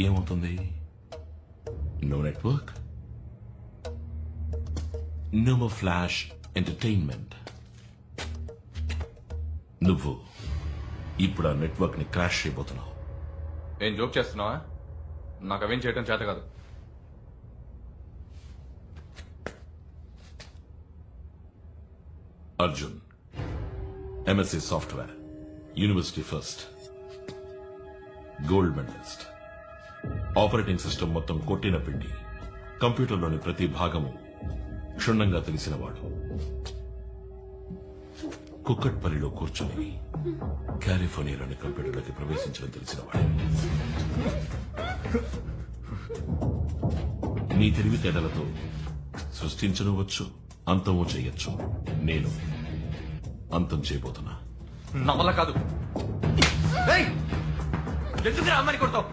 ఏమవుతుంది no network no flash entertainment నువ్వు ఇప్పుడు ఆ నెట్వర్క్ని క్రాష్ చేయబోతున్నావు. ఏం జోక్ చేస్తున్నావా? నాకు అవేం చేయటం చేత కాదు. Arjun MSc software university first gold medalist operating system మొత్తం కొట్టిన పిండి. కంప్యూటర్లోని ప్రతి భాగము క్షుణ్ణంగా తెలిసినవాడు. కుక్కట్పల్లిలో కూర్చొని కాలిఫోర్నియాలోని కంప్యూటర్లోకి ప్రవేశించడం తెలిసినవాడు. నీ తెలివితేటలతో సృష్టించనవచ్చు అంతమో చేయొచ్చు. నేను అంతం చేయబోతున్నా. నవల కాదు. ఎందుకు అమ్మని కొడతావు?